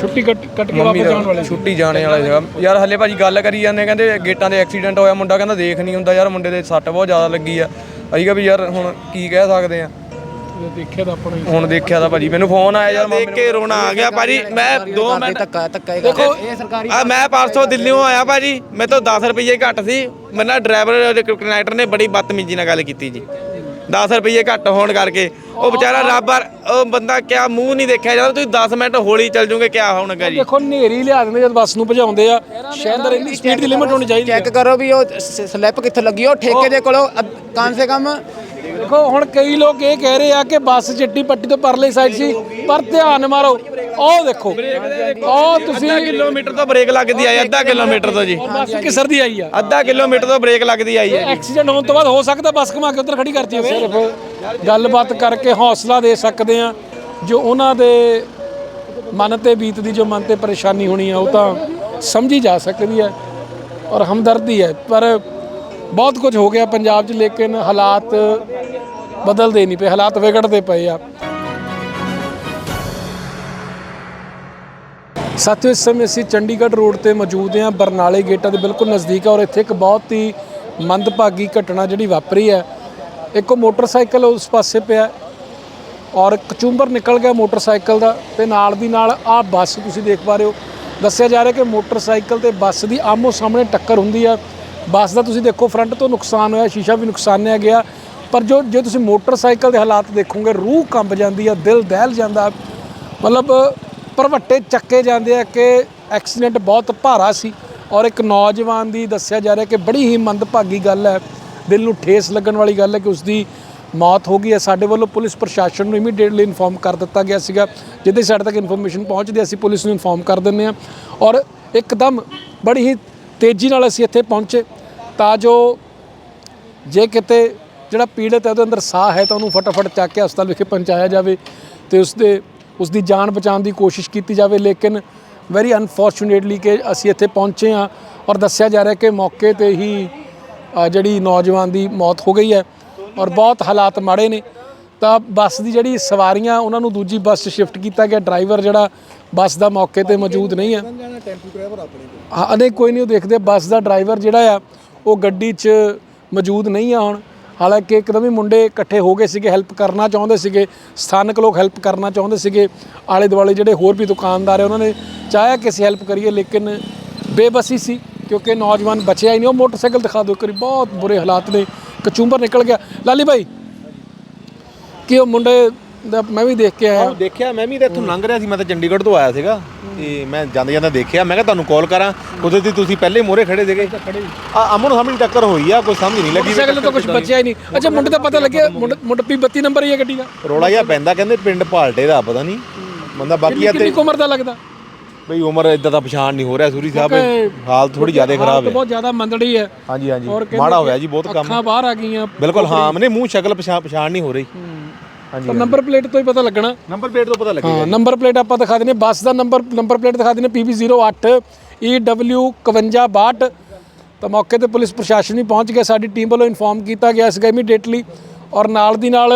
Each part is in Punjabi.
ਛੁੱਟੀ ਕੱਟ ਕੱਟ ਕੇ ਵਾਪਸ ਜਾਣ ਵਾਲੇ ਛੁੱਟੀ ਜਾਣੇ ਵਾਲਾ ਸੀਗਾ ਯਾਰ ਹੱਲੇ ਭਾਜੀ ਗੱਲ ਕਰੀ ਜਾਂਦੇ ਕਹਿੰਦੇ ਗੇਟਾਂ ਦੇ ਐਕਸੀਡੈਂਟ ਹੋਇਆ ਮੁੰਡਾ ਕਹਿੰਦਾ ਦੇਖ ਨਹੀਂ ਹੁੰਦਾ ਯਾਰ ਮੁੰਡੇ ਦੇ ਸੱਟ ਬਹੁਤ ਜ਼ਿਆਦਾ ਲੱਗੀ ਆ ਅਸੀਂ ਕਿਹਾ ਵੀ ਯਾਰ ਹੁਣ ਕੀ ਕਹਿ ਸਕਦੇ ਆ ਦੇਖਿਆ ਤਾਂ ਆਪਣਾ ਹੁਣ ਦੇਖਿਆ ਤਾਂ ਭਾਜੀ ਮੈਨੂੰ ਫੋਨ ਆਇਆ ਯਾਰ ਦੇਖ ਕੇ ਰੋਣਾ ਆ ਗਿਆ ਭਾਜੀ ਮੈਂ 2 ਮਿੰਟ ਧੱਕਾ ਧੱਕਾ ਹੀ ਦੇਖੋ ਇਹ ਸਰਕਾਰੀ ਆ ਮੈਂ ਪਰਸੋਂ ਦਿੱਲੀੋਂ ਆਇਆ ਭਾਜੀ ਮੇਰੇ ਤੋਂ 10 ਰੁਪਏ ਘੱਟ ਸੀ ਮੇਰੇ ਨਾਲ ਡਰਾਈਵਰ ਕਨੈਕਟਰ ਨੇ ਬੜੀ ਬਦਤਮੀਜ਼ੀ ਨਾਲ ਗੱਲ ਕੀਤੀ ਜੀ 10 ਰੁਪਏ ਘੱਟ ਹੋਣ ਕਰਕੇ। ਉਹ ਵਿਚਾਰਾ ਰੱਬ ਆ- ਉਹ ਬੰਦਾ ਕਿਆ ਮੂੰਹ ਨਹੀਂ ਦੇਖਿਆ ਜਾਂਦਾ ਤੁਸੀਂ 10 ਮਿੰਟ ਹੌਲੀ ਚੱਲ ਜੂਗੇ ਕਿਆ ਹੋਣਗਾ ਜੀ? ਦੇਖੋ ਨੇਰੀ ਲਿਆ ਦਿੰਦੇ ਜਦ ਬੱਸ ਨੂੰ ਭਜਾਉਂਦੇ ਆ ਸ਼ਾਇਦ ਇੰਨੀ ਸਪੀਡ ਦੀ ਲਿਮਟ ਹੋਣੀ ਚਾਹੀਦੀ ਹੈ ਚੈੱਕ ਕਰੋ ਵੀ ਉਹ ਸਲਿੱਪ ਕਿੱਥੇ ਲੱਗੀ ਉਹ ਠੇਕੇ ਦੇ ਕੋਲੋਂ ਕਮ ਸੇ ਕਮ ਦੇਖੋ ਹੁਣ ਕਈ ਲੋਕ ਇਹ ਕਹਿ ਰਹੇ ਆ ਕਿ ਬੱਸ ਚਿੱਟੀ ਪੱਟੀ ਤੋਂ ਪਰਲੇ ਸਾਈਡ ਸੀ ਪਰ ਧਿਆਨ ਮਾਰੋ ਉਹ ਦੇਖੋ ਉਹ ਤੁਸੀਂ ਅੱਧਾ ਕਿਲੋਮੀਟਰ ਤੋਂ ਬ੍ਰੇਕ ਲੱਗਦੀ ਆਈ ਅੱਧਾ ਕਿਲੋਮੀਟਰ ਤੋਂ ਜੀ। ਬੱਸ ਕਿਸਰ ਦੀ ਆਈ ਆ। ਅੱਧਾ ਕਿਲੋਮੀਟਰ ਤੋਂ ਬ੍ਰੇਕ ਲੱਗਦੀ ਆਈ ਹੈ ਐਕਸੀਡੈਂਟ ਹੋਣ ਤੋਂ ਬਾਅਦ ਹੋ ਸਕਦਾ ਬੱਸ ਘੁਮਾ ਕੇ ਉੱਧਰ ਖੜੀ ਕਰਤੀ ਹੋਵੇ। ਸਿਰਫ ਗੱਲਬਾਤ ਕਰਕੇ ਹੌਸਲਾ ਦੇ ਸਕਦੇ ਆ। ਜੋ ਉਹਨਾਂ ਦੇ ਮਨ ਤੇ ਬੀਤਦੀ ਜੋ ਮਨ ਤੇ ਪਰੇਸ਼ਾਨੀ ਹੋਣੀ ਆ ਉਹ ਤਾਂ ਸਮਝੀ ਜਾ ਸਕਦੀ ਹੈ ਔਰ ਹਮਦਰਦੀ ਹੈ। ਪਰ ਬਹੁਤ ਕੁਝ ਹੋ ਗਿਆ, ਪੰਜਾਬ 'ਚ, ਲੇਕਿਨ ਹਾਲਾਤ ਬਦਲਦੇ ਨਹੀਂ ਪਏ, ਹਾਲਾਤ ਵਿਗੜਦੇ ਪਏ ਆ। ਸਾਥੀਓ, ਇਸ ਸਮੇਂ ਅਸੀਂ ਚੰਡੀਗੜ੍ਹ ਰੋਡ ਤੇ ਮੌਜੂਦ ਹਾਂ, ਬਰਨਾਲੇ ਗੇਟਾਂ ਦੇ ਬਿਲਕੁਲ ਨਜ਼ਦੀਕ ਆ, ਔਰ ਇੱਥੇ ਇੱਕ ਬਹੁਤ ਹੀ ਮੰਦਭਾਗੀ ਘਟਨਾ ਜਿਹੜੀ ਵਾਪਰੀ ਹੈ। ਇੱਕ ਮੋਟਰਸਾਈਕਲ ਉਸ ਪਾਸੇ ਪਿਆ ਔਰ ਕਚੂੰਬਰ ਨਿਕਲ ਗਿਆ ਮੋਟਰਸਾਈਕਲ ਦਾ ਤੇ ਨਾਲ ਦੀ ਨਾਲ ਆਹ ਬੱਸ, ਤੁਸੀਂ ਦੇਖ ਪਾ ਰਹੇ ਹੋ। ਦੱਸਿਆ ਜਾ ਰਿਹਾ ਕਿ ਮੋਟਰਸਾਈਕਲ ਤੇ ਬੱਸ ਦੀ ਆਮੋ ਸਾਹਮਣੇ ਟੱਕਰ ਹੁੰਦੀ ਆ। ਬੱਸ ਦਾ ਤੁਸੀਂ ਦੇਖੋ ਫਰੰਟ ਤੋਂ ਨੁਕਸਾਨ ਹੋਇਆ, ਸ਼ੀਸ਼ਾ ਵੀ ਨੁਕਸਾਨਿਆ ਗਿਆ। ਪਰ ਜੋ ਜੇ ਤੁਸੀਂ ਮੋਟਰਸਾਈਕਲ ਦੇ ਹਾਲਾਤ ਦੇਖੋਗੇ, ਰੂਹ ਕੰਬ ਜਾਂਦੀ ਆ, ਦਿਲ ਦਹਿਲ ਜਾਂਦਾ। ਮਤਲਬ, ਭਰਵੱਟੇ ਚੱਕੇ ਜਾਂਦੇ ਆ ਕਿ ਐਕਸੀਡੈਂਟ ਬਹੁਤ ਭਾਰਾ ਸੀ। ਔਰ ਇੱਕ ਨੌਜਵਾਨ ਦੀ ਦੱਸਿਆ ਜਾ ਰਿਹਾ ਕਿ ਬੜੀ ਹੀ ਮੰਦਭਾਗੀ ਗੱਲ ਹੈ। ਦਿਲ ਨੂੰ ਠੇਸ ਲੱਗਣ ਵਾਲੀ ਗੱਲ ਹੈ ਕਿ ਉਸ ਦੀ ਮੌਤ ਹੋ ਗਈ ਹੈ। ਸਾਡੇ ਵੱਲੋਂ ਪੁਲਿਸ ਪ੍ਰਸ਼ਾਸਨ ਨੂੰ ਇਮੀਡੀਏਟਲੀ ਇਨਫੋਰਮ ਕਰ ਦਿੱਤਾ ਗਿਆ ਸੀਗਾ। ਜਿੱਦੇ ਸਾਡੇ ਤੱਕ ਇਨਫੋਰਮੇਸ਼ਨ ਪਹੁੰਚਦੀ ਅਸੀਂ ਪੁਲਿਸ ਨੂੰ ਇਨਫੋਰਮ ਕਰ ਦਿੰਦੇ ਹਾਂ। ਔਰ ਇੱਕਦਮ ਬੜੀ ਹੀ ਤੇਜ਼ੀ ਨਾਲ ਅਸੀਂ ਇੱਥੇ ਪਹੁੰਚੇ, ਤਾਂ ਜੋ ਜੇ ਕਿਤੇ ਜਿਹੜਾ ਪੀੜਤ ਹੈ ਉਹਦੇ ਅੰਦਰ ਸਾਹ ਹੈ ਤਾਂ ਉਹਨੂੰ ਫਟਾਫਟ ਚੱਕ ਕੇ ਹਸਪਤਾਲ ਵਿਖੇ ਪਹੁੰਚਾਇਆ ਜਾਵੇ ਤੇ ਉਸਦੇ ਉਸ ਦੀ ਜਾਨ ਬਚਾਉਣ ਦੀ ਕੋਸ਼ਿਸ਼ ਕੀਤੀ ਜਾਵੇ। ਲੇਕਿਨ ਵੈਰੀ ਅਨਫੋਰਚੂਨੇਟਲੀ ਕਿ ਅਸੀਂ ਇੱਥੇ ਪਹੁੰਚੇ ਹਾਂ ਔਰ ਦੱਸਿਆ ਜਾ ਰਿਹਾ ਕਿ ਮੌਕੇ ਤੇ ਹੀ ਜਿਹੜੀ ਨੌਜਵਾਨ ਦੀ ਮੌਤ ਹੋ ਗਈ ਹੈ ਔਰ ਬਹੁਤ ਹਾਲਾਤ ਮਾੜੇ ਨੇ। ਤਾਂ ਬੱਸ ਦੀ ਜਿਹੜੀ ਸਵਾਰੀਆਂ, ਉਹਨਾਂ ਨੂੰ ਦੂਜੀ ਬੱਸ 'ਚ ਸ਼ਿਫਟ ਕੀਤਾ ਗਿਆ। ਡਰਾਈਵਰ ਜਿਹੜਾ ਬੱਸ ਦਾ ਮੌਕੇ ਤੇ ਮੌਜੂਦ ਨਹੀਂ ਹੈ। ਹਾਂ ਨਹੀਂ ਕੋਈ ਨਹੀਂ, ਉਹ ਦੇਖਦੇ ਬੱਸ ਦਾ ਡਰਾਈਵਰ ਜਿਹੜਾ ਆ, ਉਹ ਗੱਡੀ 'ਚ ਮੌਜੂਦ ਨਹੀਂ ਆ ਹੁਣ। ਹਾਲਾਂਕਿ ਇੱਕਦਮ ਹੀ ਮੁੰਡੇ ਇਕੱਠੇ ਹੋ ਗਏ ਸੀਗੇ ਹੈਲਪ ਕਰਨਾ ਚਾਹੁੰਦੇ ਸੀਗੇ। ਸਥਾਨਕ ਲੋਕ ਹੈਲਪ ਕਰਨਾ ਚਾਹੁੰਦੇ ਸੀਗੇ। ਆਲੇ ਦੁਆਲੇ ਜਿਹੜੇ ਹੋਰ ਵੀ ਦੁਕਾਨਦਾਰ ਆ, ਉਹਨਾਂ ਨੇ ਚਾਹਿਆ ਕਿ ਅਸੀਂ ਹੈਲਪ ਕਰੀਏ, ਲੇਕਿਨ ਬੇਬਸੀ ਸੀ, ਕਿਉਂਕਿ ਨੌਜਵਾਨ ਬਚਿਆ ਹੀ ਨਹੀਂ। ਉਹ ਮੋਟਰਸਾਈਕਲ ਦਿਖਾ ਦਿਓ ਕਰੀ ਬਹੁਤ ਬੁਰੇ ਹਾਲਾਤ ਨੇ। ਕਚੂੰਬਰ ਨਿਕਲ ਗਿਆ। ਲਾਲੀ ਭਾਈ ਕਿ ਉਹ ਮੁੰਡੇ ਦਾ ਮੈਂ ਵੀ ਦੇਖ ਕੇ ਆਇਆ। ਦੇਖਿਆ ਮੈਂ ਵੀ ਤਾਂ ਇੱਥੋਂ ਲੰਘ ਰਿਹਾ ਸੀ ਮੈਂ ਤਾਂ ਚੰਡੀਗੜ੍ਹ ਤੋਂ ਆਇਆ ਸੀਗਾ। ਤੇ ਮੈਂ ਜਾਂਦੇ ਜਾਂਦੇ ਦੇਖਿਆ ਮੈਂ ਕਿਹਾ ਤੁਹਾਨੂੰ ਕਾਲ ਕਰਾਂ। ਉਦੋਂ ਦੀ ਤੁਸੀਂ ਪਹਿਲੇ ਮੋਰੇ ਖੜੇ ਸੀਗੇ। ਆ ਅਮਨ ਸਾਹਮਣੇ ਟੱਕਰ ਹੋਈ ਆ ਕੋਈ ਸਮਝ ਨਹੀਂ ਲੱਗੀ ਵੀ ਮੋਟਰਸਾਈਕਲ ਤੋਂ ਕੁਝ ਬਚਿਆ ਹੀ ਨਹੀਂ। ਅੱਛਾ ਮੁੰਡੇ ਦਾ ਪਤਾ ਲੱਗਿਆ ਮੁੰਡਾ ਮੁੰਡਾ ਪੀ 32 ਨੰਬਰ ਹੀ ਹੈ ਗੱਡੀ ਦਾ। ਰੋਲਾ ਜਿਹਾ ਪੈਂਦਾ ਕਹਿੰਦੇ ਪਿੰਡ ਭਾਲਟੇ ਦਾ ਪਤਾ ਨਹੀਂ। ਬੰਦਾ ਬਾਕੀ ਆ ਕਿੰਨੀ ਤੇ ਕੁ ਉਮਰ ਦਾ ਲੱਗਦਾ? ਬਈ ਉਮਰ ਇਦਾਂ ਦਾ ਪਛਾਣ ਨਹੀਂ ਹੋ ਰਿਹਾ ਸੂਰੀ ਸਾਹਿਬ। ਹਾਲ ਥੋੜੀ ਜ਼ਿਆਦਾ ਖਰਾਬ ਹੈ। ਬਹੁਤ ਜ਼ਿਆਦਾ ਮੰਦੜੀ ਹੈ। ਹਾਂਜੀ ਹਾਂਜੀ। ਮਾੜਾ ਹੋਇਆ ਜੀ ਬਹੁਤ ਕੰਮ। ਅੱਖਾਂ ਬਾਹਰ ਆ ਗਈਆਂ। ਬਿਲਕੁਲ ਹਾਂ ਮਨੇ ਮੂੰਹ ਸ਼ਕਲ ਪਛਾਣ ਨਹੀਂ ਹੋ ਰਹੀ। ਪਰ ਨੰਬਰ ਪਲੇਟ ਤੋਂ ਹੀ ਪਤਾ ਲੱਗਣਾ। ਨੰਬਰ ਪਲੇਟ ਤੋਂ ਪਤਾ ਲੱਗੇਗਾ। ਹਾਂ ਨੰਬਰ ਪਲੇਟ ਆਪਾਂ ਦਿਖਾ ਦਿੰਦੇ ਹਾਂ। ਬੱਸ ਦਾ ਨੰਬਰ ਨੰਬਰ ਪਲੇਟ ਦਿਖਾ ਦਿੰਦੇ PB08 EW 5162 ਤਾਂ ਮੌਕੇ ਤੇ ਪੁਲਿਸ ਪ੍ਰਸ਼ਾਸਨ ਵੀ ਪਹੁੰਚ ਗਿਆ। ਸਾਡੀ ਟੀਮ ਵੱਲੋਂ ਇਨਫੋਰਮ ਕੀਤਾ ਗਿਆ ਸੀਗਾ ਇਮੀਡੀਏਟਲੀ ਔਰ ਨਾਲ ਦੀ ਨਾਲ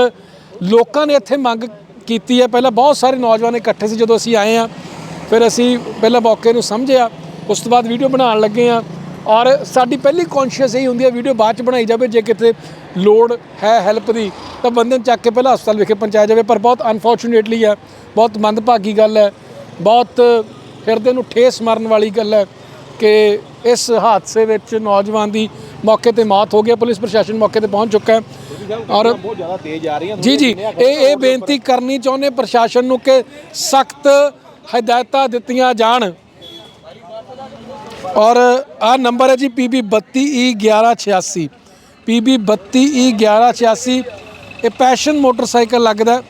ਲੋਕਾਂ ਨੇ ਇੱਥੇ ਮੰਗ ਕੀਤੀ ਹੈ। ਪਹਿਲਾਂ ਬਹੁਤ ਸਾਰੇ ਨੌਜਵਾਨ ਇਕੱਠੇ ਸੀ ਜਦੋਂ ਅਸੀਂ ਆਏ ਆ ਫਿਰ ਅਸੀਂ ਪਹਿਲਾਂ ਮੌਕੇ ਨੂੰ ਸਮਝਿਆ। ਉਸ ਤੋਂ ਬਾਅਦ ਵੀਡੀਓ ਬਣਾਉਣ ਲੱਗੇ ਆ ਔਰ ਸਾਡੀ ਪਹਿਲੀ ਕੌਨਸ਼ੀਅਸ ਇਹੀ ਹੁੰਦੀ ਹੈ ਵੀਡੀਓ ਬਾਅਦ ਚ ਬਣਾਈ ਜਾਵੇ, ਜੇ ਕਿਤੇ ਲੋੜ ਹੈ ਹੈਲਪ ਦੀ, ਤਾਂ ਬੰਦੇ ਨੂੰ ਚੱਕ ਕੇ ਪਹਿਲਾਂ ਹਸਪਤਾਲ ਵਿਖੇ ਪਹੁੰਚਾਇਆ ਜਾਵੇ, ਪਰ ਬਹੁਤ ਅਨਫੋਰਚੂਨੇਟਲੀ ਹੈ, ਬਹੁਤ ਮੰਦਭਾਗੀ ਗੱਲ ਹੈ, ਬਹੁਤ ਹਿਰਦੇ ਨੂੰ ਠੇਸ ਮਾਰਨ ਵਾਲੀ ਗੱਲ ਹੈ ਕਿ ਇਸ ਹਾਦਸੇ ਵਿੱਚ ਨੌਜਵਾਨ ਦੀ ਮੌਕੇ ਤੇ ਮੌਤ ਹੋ ਗਈ ਹੈ। ਪੁਲਿਸ ਪ੍ਰਸ਼ਾਸਨ ਮੌਕੇ ਤੇ ਪਹੁੰਚ ਚੁੱਕਾ ਹੈ ਔਰ ਬਹੁਤ ਜ਼ਿਆਦਾ ਤੇਜ਼ ਆ ਰਹੀਆਂ ਜੀ ਜੀ, ਇਹ ਇਹ ਬੇਨਤੀ ਕਰਨੀ ਚਾਹੁੰਦੇ ਪ੍ਰਸ਼ਾਸਨ ਨੂੰ ਕਿ ਸਖਤ ਹਦਾਇਤਾਂ ਦਿੱਤੀਆਂ ਜਾਣ ਔਰ ਆ ਨੰਬਰ ਹੈ ਜੀ PB 32E 1186 PB 32E 1186 ਇਹ ਪੈਸ਼ਨ ਮੋਟਰਸਾਈਕਲ ਲੱਗਦਾ,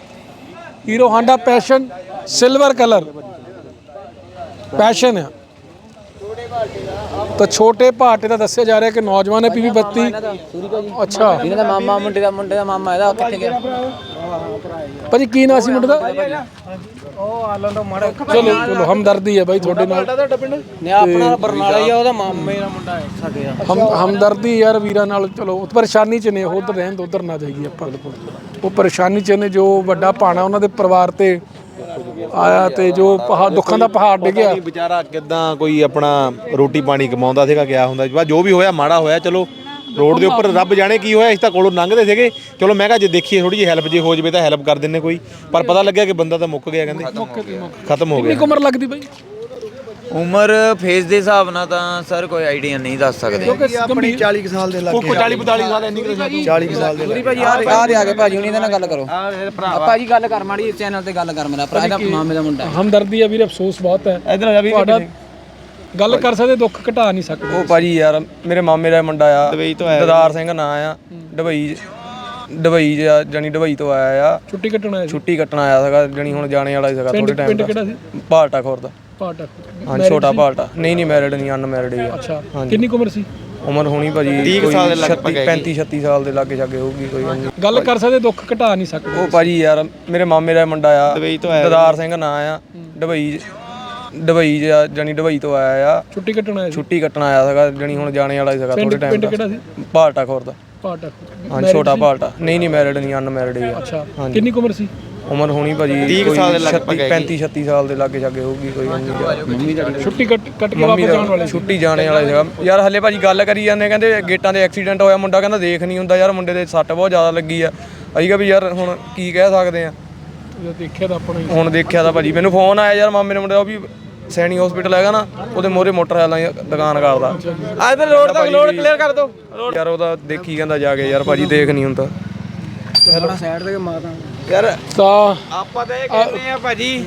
Hero Honda Passion, silver colour. Passion ਹੈ ਤਾਂ ਛੋਟੇ ਭਾਟੇ ਦਾ ਦੱਸਿਆ ਜਾ ਰਿਹਾ ਕਿ ਨੌਜਵਾਨ ਹੈ PB 32 ਅੱਛਾ। ਇਹਨਾਂ ਦਾ ਮਾਮਾ ਮੁੰਡੇ ਦਾ ਮੁੰਡੇ ਦਾ ਮਾਮਾ ਇਹਦਾ ਕਿੱਥੇ ਗਿਆ? ਭਾਜੀ ਕੀ ਨਾਂ ਸੀ ਮੁੰਡੇ ਦਾ? ਚਲੋ ਚਲੋ ਹਮਦਰਦੀ ਹੈ ਬਾਈ ਤੁਹਾਡੇ ਨਾਲ। ਨੇ ਆਪਣਾ ਬਰਨਾਲਾ ਹੀ ਆ ਉਹਦਾ ਮਾਮੇ ਦਾ ਮੁੰਡਾ ਹੈ ਸਾਡੇ ਆ ਹਮ ਹਮਦਰਦੀ ਯਾਰ ਵੀਰਾਂ ਨਾਲ ਚਲੋ ਉਹ ਪਰੇਸ਼ਾਨੀ ਚ ਨੇ ਉਹ ਉਧਰ ਰਹਿਣ ਉਧਰ ਨਾ ਜਾਈਏ ਆਪਾਂ। ਉਹ ਪਰੇਸ਼ਾਨੀ ਚ ਨੇ ਜੋ ਵੱਡਾ ਭਾਣਾ ਉਹਨਾਂ ਦੇ ਪਰਿਵਾਰ ਤੇ ਆਇਆ ਤੇ ਜੋ ਪਹਾੜ ਦੁੱਖਾਂ ਦਾ ਪਹਾੜ ਡਿੱਗਿਆ। ਨਹੀਂ ਵਿਚਾਰਾ ਕਿਦਾਂ ਕੋਈ ਆਪਣਾ ਰੋਟੀ ਪਾਣੀ ਕਮਾਉਂਦਾ ਸੀਗਾ ਗਿਆ ਹੁੰਦਾ ਬਸ ਜੋ ਵੀ ਹੋਇਆ ਮਾੜਾ ਹੋਇਆ ਚਲੋ ਰੋਡ ਦੇ ਉੱਪਰ ਰੱਬ ਜਾਣੇ ਕੀ ਹੋਇਆ ਇਸ ਤਾਂ ਕੋਲੋਂ ਲੰਘਦੇ ਸੀਗੇ। ਚਲੋ ਮੈਂ ਕਿਹਾ ਜੇ ਦੇਖੀਏ ਥੋੜੀ ਜਿਹੀ ਹੈਲਪ ਜੇ ਹੋ ਜਵੇ ਤਾਂ ਹੈਲਪ ਕਰ ਦਿੰਨੇ ਕੋਈ। ਪਰ ਪਤਾ ਲੱਗਿਆ ਕਿ ਬੰਦਾ ਤਾਂ ਮੁੱਕ ਗਿਆ ਕਹਿੰਦੇ। ਖਤਮ ਹੋ ਕਿੰਨੀ ਗਿਆ ਕੁ ਉਮਰ ਲੱਗਦੀ ਬਾਈ? ਉਮਰ ਫੇਸ ਦੇ ਹਿਸਾਬ ਨਾਲ ਤਾਂ ਸਰ ਕੋਈ ਆਈਡੀਆ ਨਹੀਂ ਦੱਸ ਸਕਦੇ। ਕਿਉਂਕਿ ਆਪਣੀ 40 ਸਾਲ ਦੇ ਲੱਗੇ ਕੋਈ 40 45 ਸਾਲ ਇੰਨੀ ਕੁ 40 ਸਾਲ ਦੇ ਭਾਜੀ ਆ ਆ ਦੇ ਆ ਗਏ ਭਾਜੀ ਹੁਣੀ ਇਹਦੇ ਨਾਲ ਗੱਲ ਕਰੋ। ਆ ਭਾਜੀ ਗੱਲ ਕਰ ਮਾੜੀ ਚੈਨਲ ਤੇ ਗੱਲ ਕਰ ਮੇਰਾ ਭਰਾ ਇਹਦਾ ਮਾਮੇ ਦਾ ਮੁੰਡਾ ਹਮਦਰਦੀ ਆ ਵੀਰ ਅਫਸੋਸ ਬਹੁਤ ਹੈ। ਇਧਰ ਆ ਵੀ ਤੁਹਾਡਾ ਗੱਲ ਕਰ ਸਕਦੇ ਦੁੱਖ ਘਟਾ ਨਹੀਂ ਸਕਦੇ। ਉਹ ਭਾਜੀ ਯਾਰ ਮੇਰੇ ਮਾਮੇ ਦਾ ਮੁੰਡਾ ਆ। ਦੁਬਈ ਤੋਂ ਆਇਆ ਦਦਾਰ ਸਿੰਘ ਨਾਂ ਆ ਦੁਬਈ ਦੁਬਈ ਜਾਨੀ ਦੁਬਈ ਤੋਂ ਆਇਆ ਆ। ਛੁੱਟੀ ਕੱਟਣ ਆਇਆ ਸੀ? ਛੁੱਟੀ ਕੱਟਣ ਆਇਆ ਸੀਗਾ ਜਣੀ ਹੁਣ ਜਾਣੇ ਵਾਲਾ ਹੀ ਸੀਗਾ ਥੋੜੇ ਟਾਈਮ ਪਿੰਡ ਦਾ। ਕਿਹੜਾ ਸੀ? ਭਾਲਟਾ ਖੁਰਦ ਪਾਟਾ ਹਾਂ ਛੋਟਾ ਭਾਲਟਾ ਨਹੀਂ ਨਹੀਂ ਮੈਰਿਡ ਨਹੀਂ ਅਨਮੈਰਿਡ ਹੀ ਆ। ਅੱਛਾ। ਕਿੰਨੀ ਕੁ ਉਮਰ ਸੀ? ਉਮਰ ਹੋਣੀ ਭਾਜੀ 30 ਸਾਲ ਦੇ ਲਗਭਗ 35 36 ਸਾਲ ਦੇ ਲਾਗੇ ਛਾਗੇ ਹੋਊਗੀ ਕੋਈ। ਗੱਲ ਨਹੀਂ ਗੱਲ ਕਰ ਸਕਦੇ ਦੁੱਖ ਘਟਾ ਨਹੀਂ ਸਕਦੇ ਉਹ ਭਾਜੀ ਯਾਰ ਮੇਰੇ ਮਾਮੇ ਦਾ ਮੁੰਡਾ ਆ ਦੁਬਈ ਤੋਂ ਆਇਆ ਦਦਾਰ ਸਿੰਘ ਨਾਂ ਆ। ਦੁਬਈ ਦੁਬਈ ਜਾਨੀ ਦੁਬਈ ਤੋਂ ਆਇਆ ਆ। ਛੁੱਟੀ ਕੱਟਣ ਆਇਆ ਸੀ? ਛੁੱਟੀ ਕੱਟਣ ਆਇਆ ਸੀਗਾ ਜਣੀ ਹੁਣ ਜਾਣੇ ਵਾਲਾ ਹੀ ਸੀਗਾ ਥੋੜੇ ਟਾਈਮ ਪਿੰਡ ਦਾ। ਕਿਹੜਾ ਸੀ? ਭਾਲਟਾ ਖੁਰਦ ਪਾਟਾ ਹਾਂ ਛੋਟਾ ਭਾਲਟਾ ਨਹੀਂ ਨਹੀਂ ਮੈਰਿਡ ਨਹੀਂ ਅਨਮੈਰਿਡ ਹੀ ਆ। ਅੱਛਾ। ਕਿੰਨੀ ਕੁ ਉਮਰ ਸੀ? ਉਮਰ ਹੋਣੀ ਭਾਜੀ 30 ਸਾਲ ਦੇ ਲਗਭਗ 35 36 ਸਾਲ ਦੇ ਲਾਗੇ ਛਾਗੇ ਹੋਊਗੀ ਕੋਈ ਨਹੀਂ। ਛੁੱਟੀ ਕੱਟ ਕੱਟ ਕੇ ਮੰਮੀ ਵਾਪਸ ਜਾਣ ਵਾਲੇ ਛੁੱਟੀ ਜਾਣੇ ਵਾਲਾ ਸੀਗਾ। ਯਾਰ ਹੱਲੇ ਭਾਜੀ ਗੱਲ ਕਰੀ ਜਾਂਦੇ ਕਹਿੰਦੇ ਗੇਟਾਂ ਦੇ ਐਕਸੀਡੈਂਟ ਹੋਇਆ ਮੁੰਡਾ ਕਹਿੰਦਾ ਦੇਖ ਨਹੀਂ ਹੁੰਦਾ ਯਾਰ ਮੁੰਡੇ ਦੇ ਸੱਟ ਬਹੁਤ ਜ਼ਿਆਦਾ ਲੱਗੀ ਆ। ਅਸੀਂ ਕਿਹਾ ਵੀ ਯਾਰ ਹੁਣ ਕੀ ਕਹਿ ਸਕਦੇ ਆ। ਦੇਖਿਆ ਤਾਂ ਆਪਣਾ ਹੀ ਹੁਣ ਦੇਖਿਆ ਤਾਂ ਭਾਜੀ ਮੈਨੂੰ ਫੋਨ ਆਇਆ ਯਾਰ ਮਾਮੇ ਦੇ ਮੁੰਡੇ ਦਾ ਉਹ ਵੀ ਸੈਣੀ ਹਸਪੀਟਲ ਹੈਗਾ ਨਾ ਉਹਦੇ ਮੋਰੇ ਮੋਟਰਸਾਈਕਲਾਂ ਦੀ ਦੁਕਾਨ ਕਰਦਾ। ਆ ਇਧਰ ਰੋਡ ਤੱਕ ਰੋਡ ਕਲੀਅਰ ਕਰ ਦਿਓ। ਯਾਰ ਉਹਦਾ ਦੇਖੀ ਕਹਿੰਦਾ ਜਾ ਕੇ ਯਾਰ ਭਾਜੀ ਦੇਖ ਨਹੀਂ ਹੁੰਦਾ ਯਾਰ ਤਾਂ ਆਪਾਂ ਤਾਂ ਇਹ ਕਹਿੰਦੇ ਆ ਭਾਜੀ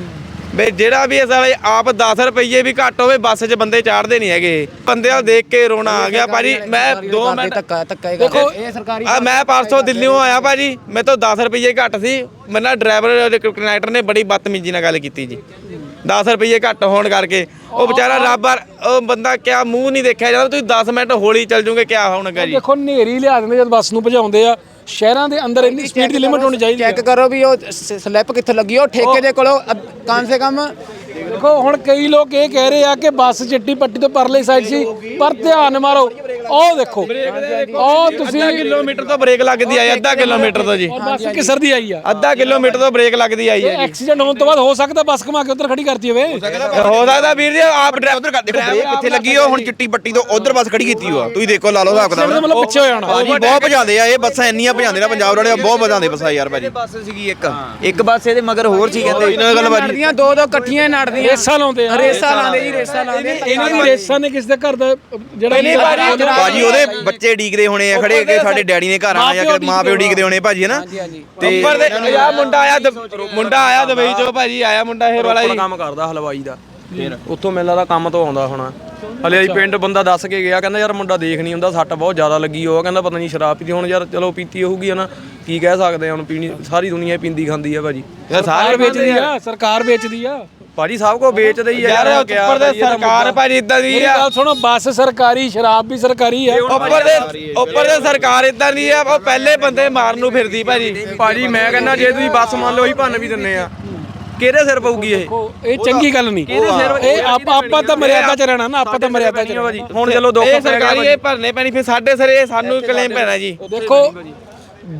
ਬਈ ਜਿਹੜਾ ਵੀ ਇਸ ਵਾਲੇ ਆਪ 10 ਰੁਪਏ ਵੀ ਘੱਟ ਹੋਵੇ ਬੱਸ 'ਚ ਬੰਦੇ ਚਾੜਦੇ ਨਹੀਂ ਹੈਗੇ। ਬੰਦਿਆਂ ਦੇਖ ਕੇ ਰੋਣਾ ਆ ਗਿਆ। ਭਾਜੀ ਮੈਂ 2 ਮਿੰਟ ਧੱਕਾ ਧੱਕਾ ਹੀ ਕਰਦੇ ਇਹ ਸਰਕਾਰੀ ਆ ਮੈਂ ਪਰਸੋਂ ਦਿੱਲੀੋਂ ਆਇਆ ਭਾਜੀ ਮੇਰੇ ਤੋਂ 10 ਰੁਪਏ ਘੱਟ ਸੀ। ਮੇਰੇ ਨਾਲ ਡਰਾਈਵਰ ਕੰਡਕਟਰ ਨੇ ਬੜੀ ਬਦਤਮੀਜ਼ੀ ਨਾਲ ਗੱਲ ਕੀਤੀ ਜੀ। 10 ਰੁਪਏ ਘੱਟ ਹੋਣ ਕਰਕੇ। ਉਹ ਵਿਚਾਰਾ ਰੱਬ ਵਰ- ਉਹ ਬੰਦਾ ਕਿਆ ਮੂੰਹ ਨਹੀਂ ਦੇਖਿਆ ਜਾਂਦਾ ਤੁਸੀਂ 10 ਮਿੰਟ ਹੌਲੀ ਚੱਲ ਜੂਗੇ ਕਿਆ ਹੋਣਗਾ ਜੀ? ਦੇਖੋ ਨੇਰੀ ਲਿਆ ਦਿੰਦੇ ਜਦ ਬੱਸ ਨੂੰ ਭਜਾਉਂਦੇ ਆ ਸ਼ਹਿਰਾਂ ਦੇ ਅੰਦਰ ਇੰਨੀ ਸਪੀਡ ਦੀ ਲਿਮਟ ਹੋਣੀ ਚਾਹੀਦੀ ਹੈ ਚੈੱਕ ਕਰੋ ਵੀ ਉਹ ਸਲਿੱਪ ਕਿੱਥੇ ਲੱਗੀ ਆ, ਉਹ ਠੇਕੇ ਦੇ ਕੋਲੋਂ ਅੱਧ- ਕਮ ਸੇ ਕਮ ਦੇਖੋ ਹੁਣ ਕਈ ਲੋਕ ਇਹ ਕਹਿ ਰਹੇ ਆ ਕਿ ਬੱਸ ਚਿੱਟੀ ਪੱਟੀ ਤੋਂ ਪਰਲੇ ਸਾਈਡ ਸੀ ਪਰ ਧਿਆਨ ਮਾਰੋ ਉਹ ਦੇਖੋ। ਉਹ ਤੁਸੀਂ ਅੱਧਾ ਕਿਲੋਮੀਟਰ ਤੋਂ ਬ੍ਰੇਕ ਲੱਗਦੀ ਆਈ ਅੱਧਾ ਕਿਲੋਮੀਟਰ ਤੋਂ ਜੀ। ਬੱਸ ਕਿਸਰ ਦੀ ਆਈ ਆ। ਅੱਧਾ ਕਿਲੋਮੀਟਰ ਤੋਂ ਬ੍ਰੇਕ ਲੱਗਦੀ ਆਈ ਹੈ ਜੀ। ਐਕਸੀਡੈਂਟ ਹੋਣ ਤੋਂ ਬਾਅਦ ਹੋ ਸਕਦਾ ਬੱਸ ਘੁਮਾ ਕੇ ਉੱਧਰ ਖੜੀ ਕਰਤੀ ਹੋਵੇ। ਹੋ ਸਕਦਾ ਵੀਰ ਜੀ ਆਪ ਉਧਰ ਦੇਖੋ ਬ੍ਰੇਕ ਕਿੱਥੇ ਲੱਗੀ ਉਹ? ਹੁਣ ਚਿੱਟੀ ਪੱਟੀ ਤੋਂ ਉਧਰ ਬੱਸ ਖੜੀ ਕੀਤੀ ਹੋਆ ਤੁਸੀਂ ਦੇਖੋ ਲਾ ਲਓ ਹਿਸਾਬ ਕਿਤਾਬ। ਮਤਲਬ ਪਿੱਛੇ ਹੋ ਜਾਣਾ ਭਾਜੀ ਬਹੁਤ ਭਜਾਉਂਦੇ ਆ ਇਹ ਬੱਸਾਂ ਇੰਨੀਆਂ ਭਜਾਉਂਦੇ ਨੇ ਪੰਜਾਬ ਵਾਲੇ ਬਹੁਤ ਭਜਾਉਂਦੇ ਬੱਸਾਂ ਯਾਰ ਭਾਜੀ। ਬੱਸ ਸੀਗੀ ਇੱਕ। ਇੱਕ ਬੱਸ ਇਹਦੇ ਮਗਰ ਹੋਰ ਸੀ ਕਹਿੰਦੇ। ਇਹਨਾਂ ਗੱਲ ਭਾਜੀ ਨੜਦੀਆਂ ਦੋ ਦੋ ਇਕੱਠੀਆਂ ਨੜਦੀਆਂ। ਰੇਸਾਂ ਲਾਉਂਦੇ ਆ ਰੇਸਾਂ ਲਾਉਂਦੇ ਜੀ ਰੇਸਾਂ ਲਾਉਂਦੇ। ਇਹਨਾਂ ਦੀ ਰੇਸਾਂ ਨੇ ਕਿਸ ਦੇ ਘਰ ਦਾ ਜਿਹੜਾ ਭਾਜੀ ਉਹਦੇ ਬੱਚੇ ਡੀਕਦੇ ਹੋਣੇ ਆ ਖੜੇ ਕਿ ਸਾਡੇ ਡੈਡੀ ਨੇ ਘਰ ਆਣਾ ਜਾਂ ਕਿ ਮਾਂ ਪਿਓ ਡੀਕਦੇ ਹੋਣੇ ਭਾਜੀ ਹੈ ਨਾ ਤੇ ਉੱਪਰ ਦੇ ਯਾ ਮੁੰਡਾ ਆਇਆ ਮੁੰਡਾ ਆਇਆ ਦੁਬਈ ਤੋਂ ਭਾਜੀ ਆਇਆ ਮੁੰਡਾ ਇਹ ਵਾਲਾ ਜੀ ਕੰਮ ਕਰਦਾ ਹਲਵਾਈ ਦਾ। ਉੱਥੋਂ ਮੈਨੂੰ ਲੱਗਦਾ ਕੰਮ ਤੋਂ ਆਉਂਦਾ ਹੋਣਾ। ਹਲੇ ਅਸੀਂ ਪਿੰਡ ਬੰਦਾ ਦੱਸ ਕੇ ਗਿਆ ਕਹਿੰਦਾ ਯਾਰ ਮੁੰਡਾ ਦੇਖ ਨਹੀਂ ਹੁੰਦਾ ਸੱਟ ਬਹੁਤ ਜ਼ਿਆਦਾ ਲੱਗੀ ਉਹ ਕਹਿੰਦਾ ਪਤਾ ਨਹੀਂ ਸ਼ਰਾਬ ਪੀਤੀ ਹੁਣ ਯਾਰ ਚਲੋ ਪੀਤੀ ਹੋਊਗੀ ਨਾ ਕੀ ਕਹਿ ਸਕਦੇ ਆ ਹੁਣ ਪੀਣੀ ਸਾਰੀ ਦੁਨੀਆ ਹੀ ਪੀਂਦੀ ਖਾਂਦੀ ਆ ਭਾਜੀ। ਸਰਕਾਰ ਵੇਚਦੀ ਆ ਸਰਕਾਰ ਵੇਚਦੀ ਆ। ਭਾਜੀ ਸਭ ਕੋ ਵੇਚਦੇ ਹੀ ਆ ਯਾਰ ਉੱਪਰ ਦੇ ਸਰਕਾਰ ਭਾਜੀ ਇਦਾਂ ਦੀ ਆ। ਗੱਲ ਸੁਣੋ ਬੱਸ ਸਰਕਾਰੀ ਸ਼ਰਾਬ ਵੀ ਸਰਕਾਰੀ ਆ ਉੱਪਰ ਦੇ ਉੱਪਰ ਦੇ ਸਰਕਾਰ ਇਦਾਂ ਦੀ ਆ ਉਹ ਪਹਿਲੇ ਬੰਦੇ ਮਾਰਨ ਨੂੰ ਫਿਰਦੀ ਭਾਜੀ। ਭਾਜੀ ਮੈਂ ਕਹਿੰਦਾ ਜੇ ਤੁਸੀਂ ਬੱਸ ਮੰਨ ਲਓ ਅਸੀਂ ਭੰਨ ਵੀ ਦਿੰਨੇ ਆ। ਕਿਹਦੇ ਸਿਰ ਪਊਗੀ ਇਹ? ਇਹ ਚੰਗੀ ਗੱਲ ਨਹੀਂ। ਇਹ ਆਪ- ਆਪਾਂ ਤਾਂ ਮਰਿਆਦਾ ਚ ਰਹਿਣਾ ਨਾ ਆਪਾਂ ਤਾਂ ਮਰਿਆਦਾ ਚ ਰਹਿਣਾ। ਹੁਣ ਚਲੋ ਗਿਆ ਸਰਕਾਰੀ ਇਹ ਭਰਨੇ ਪੈਣੀ ਫਿਰ ਸਾਡੇ ਸਿਰ ਇਹ ਸਾਨੂੰ ਕਲੇਮ ਪੈਣਾ ਜੀ। ਦੇਖੋ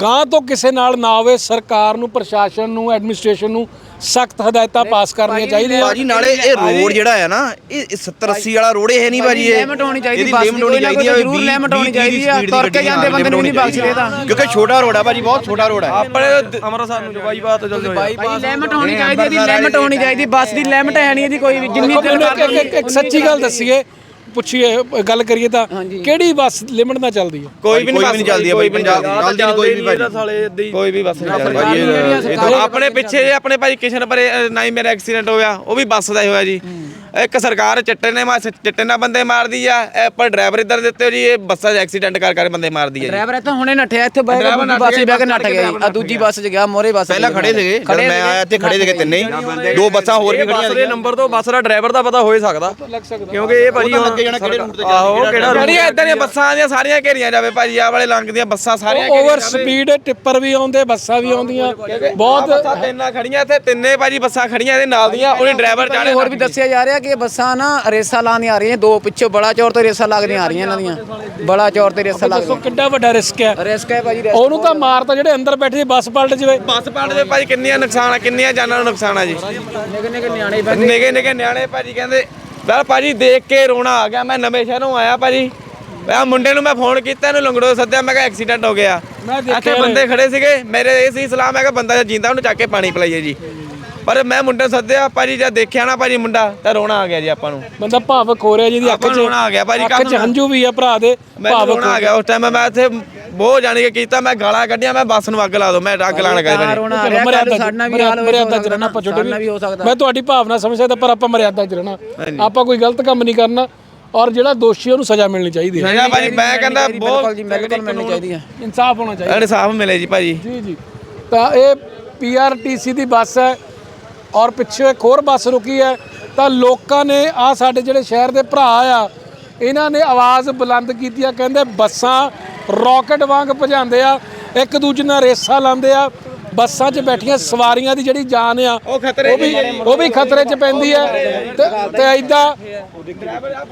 ਗਾਂ ਤੋਂ ਕਿਸੇ ਨਾਲ ਨਾ ਹੋਵੇ ਸਰਕਾਰ ਨੂੰ ਪ੍ਰਸ਼ਾਸਨ ਨੂੰ ਐਡਮਿਨਿਸਟ੍ਰੇਸ਼ਨ ਨੂੰ ਸਖਤ ਹਦਾਇਤਾਂ ਪਾਸ ਕਰਨੀਆਂ ਚਾਹੀਦੀਆਂ। ਭਾਜੀ ਨਾਲੇ ਇਹ ਰੋਡ ਜਿਹੜਾ ਹੈ ਨਾ ਇਹ 70 80 ਵਾਲਾ ਰੋਡ ਇਹ ਨਹੀਂ ਭਾਜੀ ਇਹ ਲਿਮਟ ਹੋਣੀ ਚਾਹੀਦੀ ਬੱਸ ਦੀ ਕੋਈ ਨਾ ਕੋਈ ਹੈ ਜ਼ਰੂਰ 20 ਲਿਮਟ ਹੋਣੀ 20 ਚਾਹੀਦੀ ਆ ਦੀ ਤੁਰ ਕੇ ਜਾਂਦੇ ਬੰਦੇ ਨੂੰ ਨਹੀਂ ਬਖਸ਼ ਰਹੇਦਾ ਕਿਉਂਕਿ ਛੋਟਾ ਰੋਡ ਹੈ ਭਾਜੀ ਬਹੁਤ ਛੋਟਾ ਰੋਡ ਹੈ ਆਪਣੇ ਅੰਮ੍ਰਿਤਸਰ ਨੂੰ ਜਵਾਈ ਬਾਤ ਚੱਲ ਜਾਓ ਯਾਰ। ਭਾਈ ਲਿਮਟ ਹੋਣੀ ਚਾਹੀਦੀ ਇਹਦੀ ਲਿਮਟ ਹੋਣੀ ਚਾਹੀਦੀ ਬੱਸ ਦੀ ਲਿਮਟ ਹੈ ਨਹੀਂ ਇਹਦੀ ਕੋਈ ਜਿੰਨੀ ਇੱਕ ਸੱਚੀ ਗੱਲ ਦੱਸੀਏ ਪੁੱਛੀਏ ਗੱਲ ਕਰੀਏ ਤਾਂ ਕਿਹੜੀ ਬੱਸ ਲਿਮਟ ਨਾਲ ਚੱਲਦੀ ਹੈ? ਕੋਈ ਵੀ ਕੋਈ ਨਹੀਂ ਵੀ ਚੱਲਦੀ ਹੈ ਭਾਈ ਪੰਜਾਬ ਚੱਲਦੀ। ਨਹੀਂ ਕੋਈ ਵੀ ਹੀ ਕੋਈ ਵੀ ਬੱਸ ਨਹੀਂ ਚੱਲਦੀ। ਆਪਣੇ ਪਿੱਛੇ ਜੇ ਆਪਣੇ ਭਾਈ ਕਿਸ਼ਨ ਪਰੇ ਨਾ ਹੀ ਮੇਰਾ ਐਕਸੀਡੈਂਟ ਹੋਇਆ ਉਹ ਵੀ ਬੱਸ ਦਾ ਹੀ ਹੋਇਆ ਜੀ। ਇੱਕ ਸਰਕਾਰ ਚਿੱਟੇ ਨੇ ਮਾਰ ਚਿੱਟੇ ਨਾਲ ਬੰਦੇ ਮਾਰਦੀ ਆ। ਇਹ ਪਰ ਡਰਾਈਵਰ ਇੱਧਰ ਦਿੱਤੇ ਹੋ ਜੀ ਇਹ ਬੱਸਾਂ 'ਚ ਐਕਸੀਡੈਂਟ ਕਰ ਕਰ ਬੰਦੇ ਮਾਰਦੀ ਆ ਜੀ। ਡਰਾਈਵਰ ਇੱਥੇ ਹੁਣੇ ਨੱਠਿਆ ਇੱਥੇ ਬੈਠ ਕੇ ਦੂਜੀ ਬੱਸ 'ਚ ਬਹਿ ਕੇ ਨੱਠ ਗਿਆ ਜੀ। ਆ ਦੂਜੀ ਬੱਸ 'ਚ ਗਿਆ ਮੋਰੇ ਬੱਸ ਪਹਿਲਾਂ ਖੜੇ ਸੀਗੇ ਜਦ ਮੈਂ ਆਇਆ ਇੱਥੇ ਖੜੇ ਸੀਗੇ ਤਿੰਨੇ ਹੀ। ਦੋ ਬੱਸਾਂ ਹੋਰ ਵੀ ਖੜੀਆਂ ਬੱਸ ਦੇ ਨੰਬਰ ਤੋਂ ਬੱਸ ਦਾ ਡਰਾਈਵਰ ਦਾ ਪਤਾ ਹੋਏ ਸਕਦਾ। ਕਿਉਂਕਿ ਇਹ ਭਾਜੀ ਹੁਣ ਲੱਗੇ ਜਾਣਾ ਕਿਹੜੇ ਰੂਟ ਤੇ ਆਹੋ ਕਿਹੜਾ route ਜਿਹੜੀਆਂ ਇਦਾਂ ਦੀਆਂ ਬੱਸਾਂ ਆਉਂਦੀਆਂ ਸਾਰੀਆਂ ਘੇਰੀਆਂ ਜਾਵੇ ਭਾਜੀ ਆਹ ਵਾਲੇ ਲੰਘਦੀਆਂ ਬੱਸਾਂ ਸਾਰੀਆਂ ਓਵਰ ਸਪੀਡ ਟਿੱਪਰ ਵੀ ਆਉਂਦੇ ਬੱਸਾਂ ਵੀ ਆਉਂਦੀਆਂ। ਬਹੁਤ ਬੱਸਾਂ ਤਿੰਨਾਂ ਖੜੀਆਂ ਇੱਥੇ ਤਿੰਨੇ ਭਾਜੀ ਬੱਸਾਂ ਖੜੀਆਂ ਇਹਦੇ ਨਾਲ ਦੀਆਂ ਉਹਨੇ ਡਰਾਈਵਰ ਚਾੜੇ ਹੋਰ ਵੀ ਦੱਸਿਆ ਜਾ ਰਿਹਾ ਹੈ ਕਿ ਬੱਸਾਂ ਨਾ ਰੇਸਾਂ ਲਾਉਂਦੀਆਂ ਆ ਰਹੀਆਂ ਦੋ ਪਿੱਛੇ ਬੜਾ ਚੌਰ ਤੇ ਰੇਸਾਂ ਲੱਗਦੀਆਂ ਆ ਰਹੀਆਂ ਇਹਨਾਂ ਦੀਆਂ। ਬੜਾ ਚੌਰ ਤੇ ਰੇਸਾਂ ਦੱਸੋ ਲੱਗਦੀਆਂ। ਕਿੱਡਾ ਵੱਡਾ ਰਿਸਕ ਹੈ? ਰਿਸਕ ਹੈ ਭਾਜੀ risk। ਉਹਨੂੰ ਤਾਂ ਮਾਰਤਾ ਜਿਹੜੇ ਅੰਦਰ ਬੈਠੇ ਸੀ, ਬੱਸ ਪਲਟ ਜਵੇ। ਬੱਸ ਪਾੜ ਦੇ ਭਾਜੀ ਕਿੰਨੀਆਂ ਨੁਕਸਾਨ ਆ ਕਿੰਨੀਆਂ ਜਾਨਾਂ ਨੂੰ ਨੁਕਸਾਨ ਆ ਜੀ। ਨਿੱਕੇ ਨਿੱਕੇ ਨਿਆਣੇ ਨਿਗੇ ਨਿਗੇ ਨਿਆਣੇ ਭਾਜੀ ਕਹਿੰਦੇ ਯਾਰ ਭਾਜੀ ਦੇਖ ਕੇ ਰੋਣਾ ਆ ਗਿਆ ਮੈਂ ਨਵੇਂ ਸ਼ਹਿਰੋਂ ਆਇਆ ਭਾਜੀ। ਆ ਮੁੰਡੇ ਨੂੰ ਮੈਂ ਫੋਨ ਕੀਤਾ ਇਹਨੂੰ ਲੰਗੜੋ ਸੱਦਿਆ ਮੈਂ ਕਿਹਾ ਐਕਸੀਡੈਂਟ ਹੋ ਗਿਆ। ਮੈਂ ਦੇਖਿਆ ਇੱਥੇ ਬੰਦੇ ਖੜੇ ਸੀਗੇ ਮੇਰੇ ਇਹ ਸੀ ਸਲਾਮ ਹੈ ਕਿ ਬੰਦਾ ਜਿੰਦਾ ਉਹਨੂੰ ਚੱਕ ਕੇ ਪਾਣੀ ਪਿਲਾਈਏ ਜੀ। ਪਰ ਮੈਂ ਮੁੰਡੇ ਸੱਦਿਆ ਭਾਜੀ ਜਦ ਦੇਖਿਆ ਨਾ ਭਾਜੀ ਮੁੰਡਾ ਤਾਂ ਰੋਣਾ ਆ ਗਿਆ ਜੀ ਆਪਾਂ ਨੂੰ। ਬੰਦਾ ਭਾਵਕ ਹੋ ਰਿਹਾ ਜਿਹਦੀ ਅੱਖ 'ਚ ਰੋਣਾ ਆ ਗਿਆ ਭਾਜੀ, ਅੱਖ 'ਚ ਹੰਝੂ ਵੀ ਆ ਭਰਾ ਦੇ ਭਾਵਕ ਰੋਣਾ ਆ ਗਿਆ। ਉਸ ਟਾਈਮ ਮੈਂ ਇੱਥੇ ਬਹੁਤ ਜਾਣੀ ਕਿ ਕੀਤਾ ਮੈਂ ਗਾਲਾਂ ਕੱਢੀਆਂ ਮੈਂ ਬੱਸ ਨੂੰ ਅੱਗ ਲਾ ਦੋ ਮੈਂ ਅੱਗ ਲਾਣ ਗਿਆ ਹੋ ਮਰਿਆਦਾ ਚ ਰਹਿਣਾ ਆਪਾਂ ਛੋਟੇ ਸਾਡਾ ਵੀ ਹੋ ਸਕਦਾ। ਮੈਂ ਤੁਹਾਡੀ ਭਾਵਨਾ ਸਮਝ ਸਕਦਾ ਪਰ ਆਪਾਂ ਮਰਿਆਦਾ ਚ ਰਹਿਣਾ। ਆਪਾਂ ਕੋਈ ਗਲਤ ਕੰਮ ਨਹੀਂ ਕਰਨਾ ਔਰ ਜਿਹੜਾ ਦੋਸ਼ੀ ਉਹਨੂੰ ਸਜ਼ਾ ਮਿਲਣੀ ਚਾਹੀਦੀ ਹੈ। ਮੈਂ ਭਾਜੀ ਮੈਂ ਕਹਿੰਦਾ ਬਹੁਤ ਬਿਲਕੁਲ ਮਿਲਣੀ ਚਾਹੀਦੀ ਹੈ। ਇਨਸਾਫ ਹੋਣਾ ਚਾਹੀਦਾ। ਇਨਸਾਫ ਮਿਲੇ ਜੀ ਭਾਜੀ। ਜੀ ਜੀ। ਤਾਂ ਇਹ ਪੀਆਰਟੀਸੀ ਦੀ ਬੱਸ ਹੈ। ਔਰ ਪਿੱਛੇ ਇੱਕ ਹੋਰ ਬੱਸ ਰੁਕੀ ਹੈ ਤਾਂ ਲੋਕਾਂ ਨੇ ਆ ਸਾਡੇ ਜਿਹੜੇ ਸ਼ਹਿਰ ਦੇ ਭਰਾ ਆ ਇਹਨਾਂ ਨੇ ਆਵਾਜ਼ ਬੁਲੰਦ ਕੀਤੀ ਆ ਕਹਿੰਦੇ ਬੱਸਾਂ ਰਾਕਟ ਵਾਂਗ ਭਜਾਉਂਦੇ ਆ ਇੱਕ ਦੂਜੇ ਨਾਲ ਰੇਸਾਂ ਲਾਉਂਦੇ ਆ ਬੱਸਾਂ 'ਚ ਬੈਠੀਆਂ ਸਵਾਰੀਆਂ ਦੀ ਜਿਹੜੀ ਜਾਨ ਆ ਉਹ ਖਤਰੇ ਉਹ ਵੀ ਉਹ ਵੀ ਖਤਰੇ 'ਚ ਪੈਂਦੀ ਹੈ ਤੇ- ਤੇ ਐਦਾਂ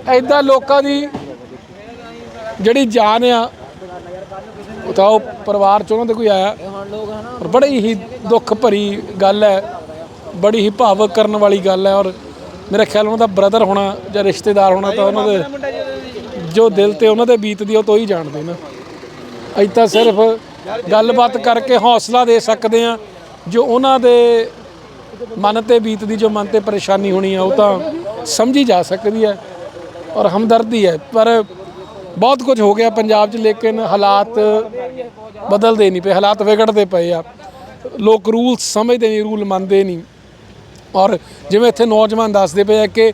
ਐਦਾਂ ਲੋਕਾਂ ਦੀ ਜਿਹੜੀ ਜਾਨ ਆ ਉਹ ਤਾਂ ਉਹ ਪਰਿਵਾਰ ਚ ਉਹਨਾਂ ਦੇ ਕੋਈ ਆਇਆ ਪਰ ਬੜੀ ਹੀ ਦੁੱਖ ਭਰੀ ਗੱਲ ਹੈ। ਬੜੀ ਹੀ ਭਾਵਕ ਕਰਨ ਵਾਲੀ ਗੱਲ ਹੈ ਔਰ ਮੇਰਾ ਖਿਆਲ ਉਹਨਾਂ ਦਾ ਬ੍ਰਦਰ ਹੋਣਾ ਜਾਂ ਰਿਸ਼ਤੇਦਾਰ ਹੋਣਾ ਤਾਂ ਉਹਨਾਂ ਦੇ ਜੋ ਦਿਲ ਤੇ ਉਹਨਾਂ ਦੇ ਬੀਤਦੀ ਉਹ ਤੋਂ ਹੀ ਜਾਣਦੇ ਨਾ। ਅਸੀਂ ਤਾਂ ਸਿਰਫ ਗੱਲਬਾਤ ਕਰਕੇ ਹੌਸਲਾ ਦੇ ਸਕਦੇ ਆ ਜੋ ਉਹਨਾਂ ਦੇ ਮਨ ਤੇ ਬੀਤਦੀ, ਜੋ ਮਨ ਤੇ ਪਰੇਸ਼ਾਨੀ ਹੋਣੀ ਆ, ਉਹ ਤਾਂ ਸਮਝੀ ਜਾ ਸਕਦੀ ਹੈ ਔਰ ਹਮਦਰਦੀ ਹੈ। ਪਰ ਬਹੁਤ ਕੁਝ ਹੋ ਗਿਆ ਪੰਜਾਬ 'ਚ, ਲੇਕਿਨ ਹਾਲਾਤ ਬਦਲਦੇ ਨਹੀਂ ਪਏ, ਹਾਲਾਤ ਵਿਗੜਦੇ ਪਏ ਆ। ਲੋਕ ਰੂਲ ਸਮਝਦੇ ਨਹੀਂ, ਰੂਲ ਮੰਨਦੇ ਨਹੀਂ। ਔਰ ਜਿਵੇਂ ਇੱਥੇ ਨੌਜਵਾਨ ਦੱਸਦੇ ਪਏ ਆ ਕਿ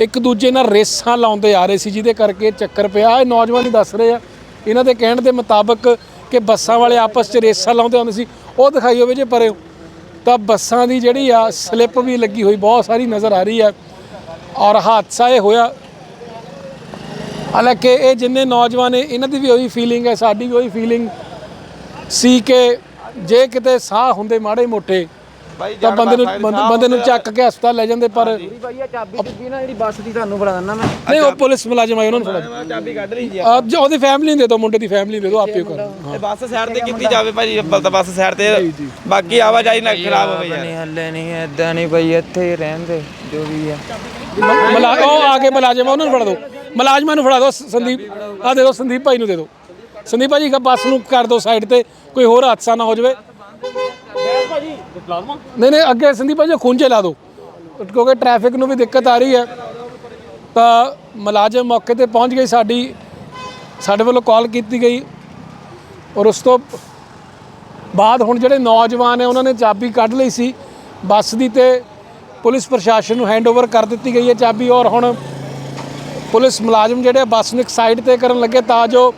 ਇੱਕ ਦੂਜੇ ਨਾਲ ਰੇਸਾਂ ਲਾਉਂਦੇ ਆ ਰਹੇ ਸੀ, ਜਿਹਦੇ ਕਰਕੇ ਚੱਕਰ ਪਿਆ। ਇਹ ਨੌਜਵਾਨ ਹੀ ਦੱਸ ਰਹੇ ਆ। ਇਹਨਾਂ ਦੇ ਕਹਿਣ ਦੇ ਮੁਤਾਬਕ ਕਿ ਬੱਸਾਂ ਵਾਲੇ ਆਪਸ 'ਚ ਰੇਸਾਂ ਲਾਉਂਦੇ ਹੁੰਦੇ ਸੀ। ਉਹ ਦਿਖਾਈ ਹੋਵੇ ਜੇ ਪਰੇ ਤਾਂ ਬੱਸਾਂ ਦੀ ਜਿਹੜੀ ਆ, ਸਲਿੱਪ ਵੀ ਲੱਗੀ ਹੋਈ, ਬਹੁਤ ਸਾਰੀ ਨਜ਼ਰ ਆ ਰਹੀ ਆ। ਔਰ ਹਾਦਸਾ ਇਹ ਹੋਇਆ। ਹਾਲਾਂਕਿ ਇਹ ਜਿੰਨੇ ਨੌਜਵਾਨ ਨੇ, ਇਹਨਾਂ ਦੀ ਵੀ ਉਹੀ ਫੀਲਿੰਗ ਹੈ, ਸਾਡੀ ਵੀ ਉਹੀ ਫੀਲਿੰਗ ਸੀ ਕਿ ਜੇ ਕਿਤੇ ਸਾਹ ਹੁੰਦੇ ਮਾੜੇ ਮੋਟੇ ਤਾਂ ਬੰਦੇ ਨੂੰ ਬੰਦੇ- ਬੰਦੇ ਨੂੰ ਚੱਕ ਕੇ ਹਸਪਤਾਲ ਲੈ ਜਾਂਦੇ ਪਰ ਭਾਈ ਆ ਚਾਬੀ ਚੁੱਕੀ ਨਾ ਜਿਹੜੀ ਬੱਸ ਦੀ ਤੁਹਾਨੂੰ ਫੜਾ ਦਿੰਦਾ ਮੈਂ। ਨਹੀਂ ਉਹ ਪੁਲਿਸ ਮੁਲਾਜ਼ਮ ਆਏ ਉਹਨਾਂ ਨੂੰ ਫੜਾ ਚਾਬੀ ਕੱਢ ਲਈ ਜੀ ਆ ਜੋ ਉਹਦੀ ਫੈਮਿਲੀ ਨੂੰ ਦੇ ਦਿਓ ਮੁੰਡੇ ਦੀ ਫੈਮਿਲੀ ਨੂੰ ਦੇ ਦਿਓ ਆਪੇ ਉਹ ਕਰਨ ਇਹ ਬੱਸ ਸਾਈਡ ਤੇ ਕੀਤੀ ਜਾਵੇ ਭਾਜੀ ਅੱਬਲ ਤਾਂ ਬੱਸ ਸਾਈਡ ਤੇ ਬਾਕੀ ਆਵਾਜਾਈ ਨਾ ਖਰਾਬ ਹੋਵੇ ਯਾਰ। ਨਹੀਂ ਹੱਲੇ ਨਹੀਂ ਐਦਾਂ ਨਹੀਂ ਭਾਈ ਇੱਥੇ ਹੀ ਰਹਿੰਦੇ ਜੋ ਵੀ ਆ। ਮਲਾ ਉਹ ਆ ਕੇ ਮੁਲਾਜ਼ਮ ਆ, ਉਹਨਾਂ ਨੂੰ ਫੜਾ ਦਿਓ। ਮੁਲਾਜ਼ਮਾਂ ਨੂੰ ਫੜਾ ਦਿਓ ਸ- ਸੰਦੀਪ ਆ ਦੇ ਦਿਓ ਸੰਦੀਪ ਭਾਈ ਨੂੰ ਦੇ ਦਿਓ। ਸੰਦੀਪ ਭਾਜੀ ਬੱਸ ਨੂੰ ਕਰ ਦਿਓ ਸਾਈਡ ਤੇ ਕੋਈ ਹੋਰ ਹਾਦਸਾ ਨਾ ਹੋ ਜਾਵੇ। ਨਹੀਂ ਨਹੀਂ, ਅੱਗੇ ਸੰਦੀਪ ਭਾਜੀ, ਖੁੰਝੇ ਲਾ ਦਿਓ। ਕਿਉਂਕਿ ਟ੍ਰੈਫਿਕ ਨੂੰ ਵੀ ਦਿੱਕਤ ਆ ਰਹੀ ਹੈ। ਤਾਂ ਮੁਲਾਜ਼ਮ ਮੌਕੇ ਤੇ ਪਹੁੰਚ ਗਈ ਸਾਡੀ, ਸਾਡੇ ਵੱਲੋਂ ਕਾਲ ਕੀਤੀ ਗਈ। ਔਰ ਉਸ ਤੋਂ ਬਾਅਦ ਹੁਣ ਜਿਹੜੇ ਨੌਜਵਾਨ ਹੈ, ਉਹਨਾਂ ਨੇ ਚਾਬੀ ਕੱਢ ਲਈ ਸੀ। ਬੱਸ ਦੀ ਤੇ ਪੁਲਿਸ ਪ੍ਰਸ਼ਾਸਨ ਨੂੰ ਹੈਂਡਓਵਰ ਕਰ ਦਿੱਤੀ ਗਈ ਹੈ ਚਾਬੀ। ਔਰ ਹੁਣ ਪੁਲਿਸ ਮੁਲਾਜ਼ਮ ਜਿਹੜੇ ਆ, ਬੱਸ ਨੂੰ ਇੱਕ ਸਾਈਡ ਤੇ ਕਰਨ ਲੱਗੇ ਤਾਂ ਜੋ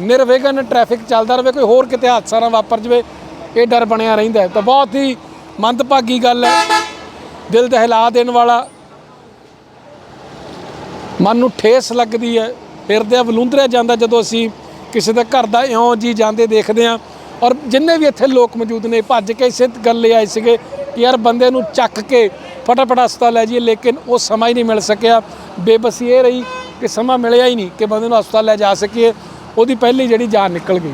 ਨਿਰਵਿਘਨ ਟ੍ਰੈਫਿਕ ਚੱਲਦਾ ਰਹੇ। ਕੋਈ ਹੋਰ ਕਿਤੇ ਹਾਦਸਾ ਨਾ ਵਾਪਰ ਜਾਵੇ। ਇਹ ਡਰ ਬਣਿਆ ਰਹਿੰਦਾ ਤਾਂ ਬਹੁਤ ਹੀ ਮੰਦਭਾਗੀ ਗੱਲ ਹੈ। ਦਿਲ ਦਹਿਲਾ ਦੇਣ ਵਾਲਾ। ਮਨ ਨੂੰ ਠੇਸ ਲੱਗਦੀ ਹੈ। ਹਿਰਦੇ ਵਲੂੰਦਰਿਆ ਜਾਂਦਾ ਜਦੋਂ ਅਸੀਂ ਕਿਸੇ ਦੇ ਘਰ ਦਾ ਇਉਂ ਜੀ ਜਾਂਦੇ ਦੇਖਦੇ ਹਾਂ। ਔਰ ਜਿੰਨੇ ਵੀ ਇੱਥੇ ਲੋਕ ਮੌਜੂਦ ਨੇ, ਭੱਜ ਕੇ ਇਸੇ ਗੱਲ ਲਈ ਆਏ ਸੀਗੇ ਕਿ ਯਾਰ ਬੰਦੇ ਨੂੰ ਚੱਕ ਕੇ ਫਟਾਫਟ ਹਸਪਤਾਲ ਲੈ ਜਾਈਏ, ਲੇਕਿਨ ਉਹ ਸਮਾਂ ਹੀ ਨਹੀਂ ਮਿਲ ਸਕਿਆ। ਬੇਬਸੀ ਇਹ ਰਹੀ ਕਿ ਸਮਾਂ ਮਿਲਿਆ ਹੀ ਨਹੀਂ ਕਿ ਬੰਦੇ ਨੂੰ ਹਸਪਤਾਲ ਲੈ ਜਾ ਸਕੀਏ। ਉਹਦੀ ਪਹਿਲੀ ਜਿਹੜੀ ਜਾਨ ਨਿਕਲ ਗਈ।